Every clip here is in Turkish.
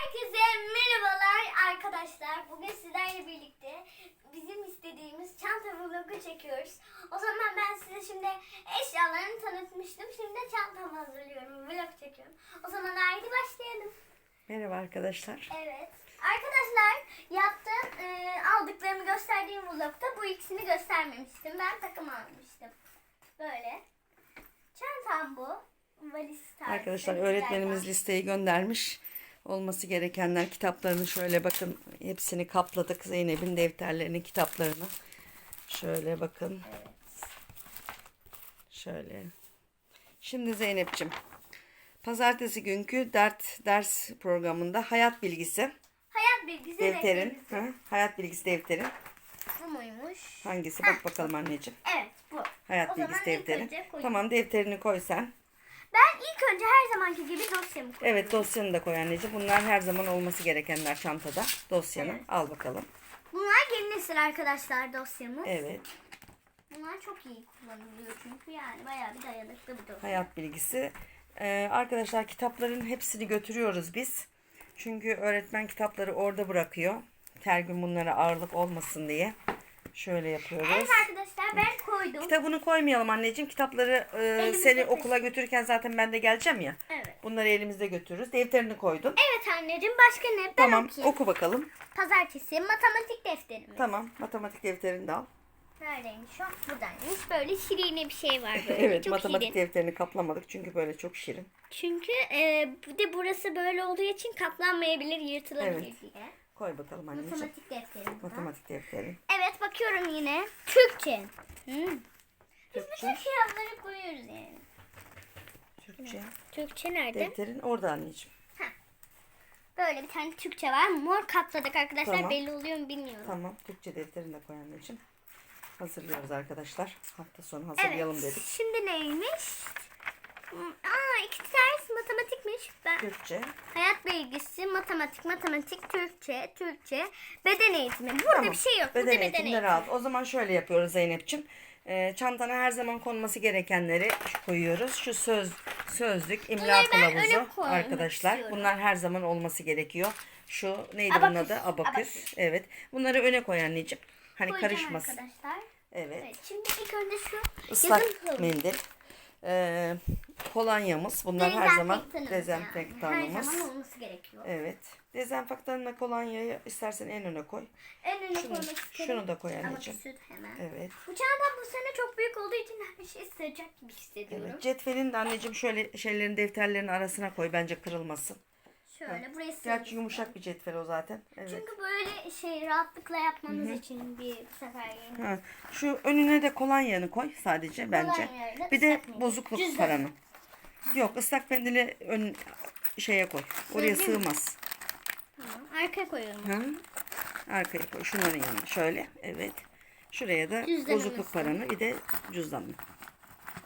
Herkese merhabalar arkadaşlar. Bugün sizlerle birlikte bizim istediğimiz çanta vlogu çekiyoruz. O zaman ben size şimdi eşyalarını tanıtmıştım. Şimdi de çantamı hazırlıyorum. Vlog çekiyorum. O zaman haydi başlayalım. Merhaba arkadaşlar. Evet. Arkadaşlar yaptığım, e, aldıklarımı gösterdiğim vlogda bu ikisini göstermemiştim. Ben takım almıştım. Böyle. Çantam bu. Valiz tarzı. Arkadaşlar öğretmenimiz listeyi göndermiş. Olması gerekenler kitaplarını şöyle bakın hepsini kapladık. Zeynep'in defterlerini, kitaplarını. Şöyle bakın. Şöyle. Şimdi Zeynep'ciğim. Pazartesi günkü dert ders programında hayat bilgisi Hayat bilgisi defterin, hı, hayat bilgisi defterin Bu muymuş? hangisi? Bak bakalım anneciğim. Evet bu. Hayat O bilgisi ilk defteri. önce koyayım. Tamam defterini koy sen. Ben ilk önce her zamanki gibi dosyamı koyuyorum. Evet dosyanı da koy anneciğim. Bunlar her zaman olması gerekenler çantada. Dosyanı Evet. al bakalım. Bunlar yeni nesil arkadaşlar dosyamız. Evet. Bunlar çok iyi kullanılıyor çünkü yani bayağı bir dayanıklı bir dosya. Hayat bilgisi. Ee, arkadaşlar kitapların hepsini götürüyoruz biz. Çünkü öğretmen kitapları orada bırakıyor. Her gün bunlara ağırlık olmasın diye. Şöyle yapıyoruz. Evet arkadaşlar ben koydum. Kitabını koymayalım anneciğim. Kitapları e, Elimizde seni taşı- okula götürürken zaten ben de geleceğim ya. Evet. Bunları elimizde götürürüz. Defterini koydum. Evet anneciğim başka ne? Ben Tamam okuyayım. oku bakalım. Pazartesi matematik defterimiz. Tamam matematik defterini de al. Neredeymiş o? Buradaymış. Böyle şirine bir şey var böyle. evet çok matematik şirin. defterini kaplamadık çünkü böyle çok şirin. Çünkü e, bir de burası böyle olduğu için katlanmayabilir, yırtılabilir Evet. diye. Koy bakalım anneciğim. Matematik da. Matematik defteri. Evet bakıyorum yine. Türkçe. Hmm. Biz Türkçe. bütün kıyafları koyuyoruz yani. Türkçe. Türkçe nerede? Defterin orada anneciğim. Böyle bir tane Türkçe var. Mor katladık arkadaşlar. Tamam. Belli oluyor mu bilmiyorum. Tamam. Türkçe defterini de koy anneciğim. Hazırlıyoruz arkadaşlar. Hafta sonu hazırlayalım Evet. dedik. Şimdi neymiş? Hmm, Aa iki ders matematikmiş. Ben Türkçe. hayat bilgisi, matematik, matematik, Türkçe, Türkçe, beden eğitimi. Burada Tamam. bir şey yok. Beden beden eğitimi. al. O zaman şöyle yapıyoruz Zeynep'ciğim. Ee, çantana her zaman konması gerekenleri koyuyoruz. Şu söz sözlük, imla kılavuzu arkadaşlar. istiyorum. Bunlar her zaman olması gerekiyor. Şu neydi bunun Abaküs, adı? Abaküs. abaküs. Evet. Bunları öne koy anneciğim. Hani Koyacağım karışmasın. arkadaşlar. Evet. Evet, şimdi ilk önce şu kılavuzu. mendil. Ee, kolonyamız. Bunlar her zaman Dezenfektanımız. Her zaman olması gerekiyor. Evet. Dezenfektanla kolonyayı istersen en öne koy. En öne Şunu- koymak istedim. şunu da koy anneciğim. hemen. Evet. Bu çantam bu sene çok büyük olduğu için her şey sığacak gibi hissediyorum. Evet. Cetvelin de anneciğim şöyle şeylerin defterlerin arasına koy. Bence kırılmasın. Şöyle buraya Gerçi yumuşak bir cetvel o zaten. Evet. Çünkü böyle şey rahatlıkla yapmamız için bir bu sefer yeni. Ha, şu önüne de kolonyanı koy sadece bence. Kolonyayla Bir de bozukluk paranı. Yok ıslak mendili ön şeye koy. Oraya mı? sığmaz. Tamam. Arkaya koyuyorum. Ha? Arkaya koy. Şunların yanına. Şöyle. Evet. Şuraya da Cüzdanımız. bozukluk paranı bir de cüzdanını.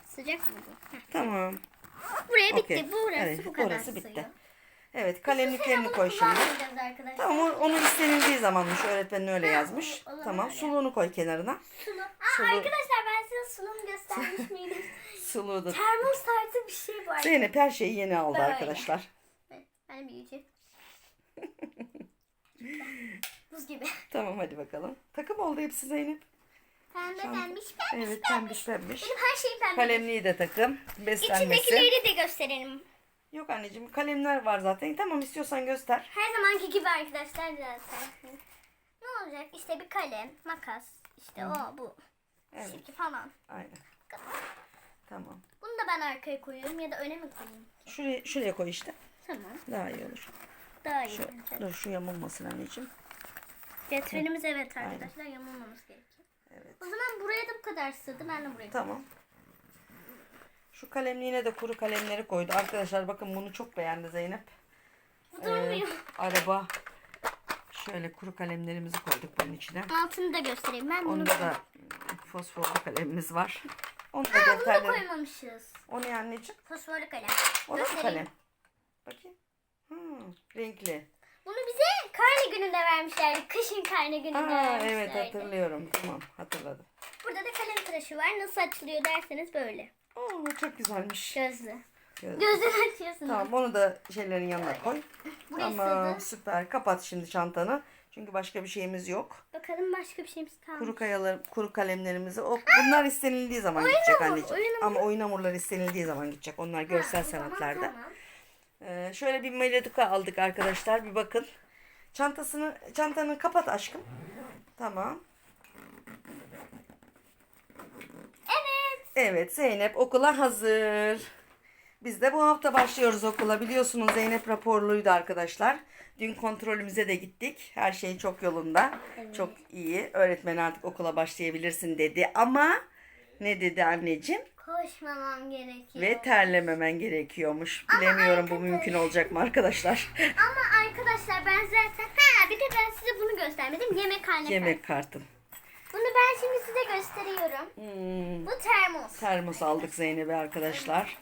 Sıcak mı bu? Heh. Tamam. Buraya bitti. Okey. Burası Evet, bu kadar orası bitti. sığıyor. Evet Bu kalemliklerini koy şimdi. Tamam o- onun istenildiği zamanmış öğretmenin öyle yazmış. o- o zaman Tamam öyle. suluğunu koy kenarına. Sulu. Aa, Sulu. Arkadaşlar ben size sulumu göstermiş miydim? Suluğu da. Termos tarzı bir şey var. Zeynep her şeyi yeni aldı Böyle. arkadaşlar. Ben, ben büyücü. Buz gibi. Tamam hadi bakalım. Takım oldu hepsi Zeynep. Pembe pembiş pembiş Evet pembiş pembiş. Benim her şeyim pembe. Kalemliği de takım. Beslenmesi. İçindekileri de gösterelim. Yok anneciğim kalemler var zaten. Tamam istiyorsan göster. Her zamanki gibi arkadaşlar zaten. Ne olacak? İşte bir kalem, makas, işte o bu. Evet. Şiki falan. Aynen. Tamam. Bunu da ben arkaya koyuyorum ya da öne mi koyayım? Şuraya, şuraya koy işte. Tamam. Daha iyi olur. Daha iyi. Şu, bence. dur şu yamulmasın anneciğim. Cetvelimiz evet arkadaşlar yamulmamız gerekiyor. Evet. O zaman buraya da bu kadar sığdı. Ben de buraya Tamam. Şu kalemliğine de kuru kalemleri koydu. Arkadaşlar bakın bunu çok beğendi Zeynep. Ee, araba şöyle kuru kalemlerimizi koyduk bunun içine. Altını da göstereyim. Ben bunu Onda da fosforlu kalemimiz var. Onu da Aa, bunu defterleri. koymamışız. O ne anneciğim? Fosforlu kalem. O Göstereyim. kalem? Bakayım. Hmm, renkli. Bunu bize karne gününde vermişlerdi. Kışın karne gününde Aa, vermişlerdi. evet hatırlıyorum. Tamam hatırladım. Burada da kalem tıraşı var. Nasıl açılıyor derseniz böyle. Oo, çok güzelmiş. Gözlü. Göz- Gözünü açıyorsun. Tamam onu da şeylerin yanına koy. Burası Tamam da. süper. Kapat şimdi çantanı. Çünkü başka bir şeyimiz yok. Bakalım başka bir şeyimiz kalmış. Kuru kayalar, kuru kalemlerimizi. O, bunlar istenildiği zaman gidecek hamur, anneciğim. oyun. Ama oyun hamurları istenildiği zaman gidecek. Onlar görsel Ha, zaman sanatlarda. tamam. Ee, şöyle bir melodika aldık arkadaşlar. Bir bakın. Çantasını, çantanı kapat aşkım. Tamam. Evet. Evet Zeynep okula hazır. Biz de bu hafta başlıyoruz okula. Biliyorsunuz Zeynep raporluydu arkadaşlar. Dün kontrolümüze de gittik. Her şey çok yolunda. Çok iyi. Öğretmen artık okula başlayabilirsin dedi. Ama ne dedi anneciğim? Koşmamam gerekiyor. Ve terlememen gerekiyormuş. Bilemiyorum bu arkadaş- mümkün olacak mı arkadaşlar? Ama arkadaşlar ben zaten ha bir de ben size bunu göstermedim. Yemek haline Yemek kartın. Bunu ben şimdi size gösteriyorum. Hmm. Bu termos. Termos aldık Zeynep'e arkadaşlar.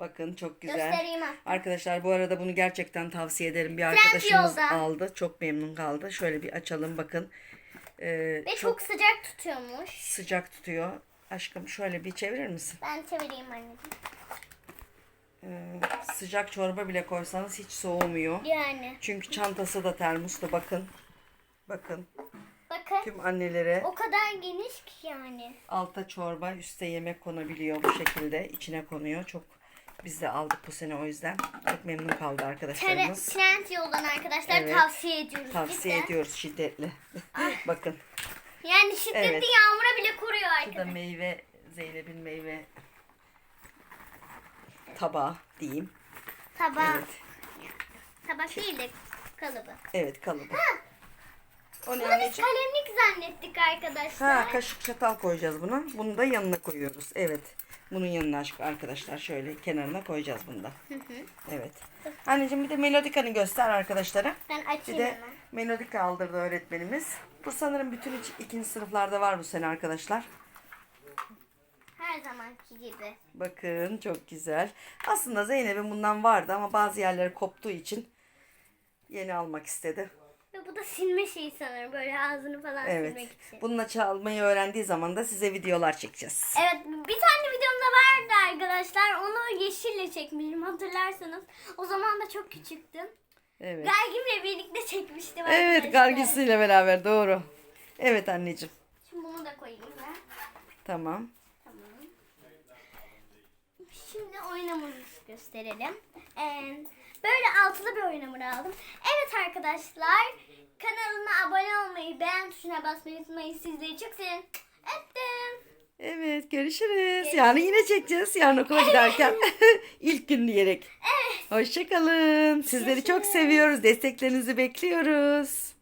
Bakın çok güzel. Göstereyim hatta. Arkadaşlar bu arada bunu gerçekten tavsiye ederim. Bir arkadaşımız yolda. aldı. Çok memnun kaldı. Şöyle bir açalım bakın. Ee, Ve çok, çok sıcak tutuyormuş. sıcak tutuyor. Aşkım şöyle bir çevirir misin? Ben çevireyim anneciğim. Ee, sıcak çorba bile koysanız hiç soğumuyor. Yani. Çünkü çantası da termoslu bakın. Bakın Bakın. Tüm annelere O kadar geniş ki yani. alta çorba üstte yemek konabiliyor bu şekilde. içine konuyor. Çok biz de aldık bu sene o yüzden. Çok memnun kaldı Tere, arkadaşlarımız. trend yoldan arkadaşlar Evet. tavsiye ediyoruz. Tavsiye cidden. ediyoruz şiddetle. Bakın Yani şiddetli Evet. yağmura bile koruyor bu da arkadaşlar. meyve Zeynep'in meyve tabağı diyeyim. Tabak. Evet. Tabak değil de kalıbı. Evet kalıbı. O ne Bunu biz anneciğim? kalemlik zannettik arkadaşlar. Ha kaşık çatal koyacağız buna. Bunu da yanına koyuyoruz. Evet. Bunun yanına aşk arkadaşlar şöyle kenarına koyacağız bunu da. Evet. Anneciğim bir de melodikanı göster arkadaşlara. Ben Bir açayım de hemen. melodika aldırdı öğretmenimiz. Bu sanırım bütün iç- ikinci sınıflarda var bu sene arkadaşlar. Her zamanki gibi. Bakın çok güzel. Aslında Zeynep'in bundan vardı ama bazı yerleri koptuğu için yeni almak istedi. Ve bu da silme şeyi sanırım. Böyle ağzını falan Evet. silmek için. Bununla çalmayı öğrendiği zaman da size videolar çekeceğiz. Evet bir tane videomda vardı arkadaşlar. Onu yeşille çekmişim hatırlarsanız. O zaman da çok küçüktüm. Evet. Gargimle birlikte çekmiştim Evet arkadaşlar. gargisiyle beraber doğru. Evet anneciğim. Şimdi bunu da koyayım ben. Tamam. Tamam. Şimdi oyun hamurumuzu gösterelim. Ee, böyle altılı bir oyun hamuru aldım. Evet arkadaşlar kanalıma abone olmayı, beğen tuşuna basmayı unutmayın. Sizleri çok seviyorum. Öptüm. Evet görüşürüz. Yani yine çekeceğiz yarın okula giderken. İlk gün diyerek. Evet. Hoşçakalın. Sizleri çok seviyoruz. Desteklerinizi bekliyoruz.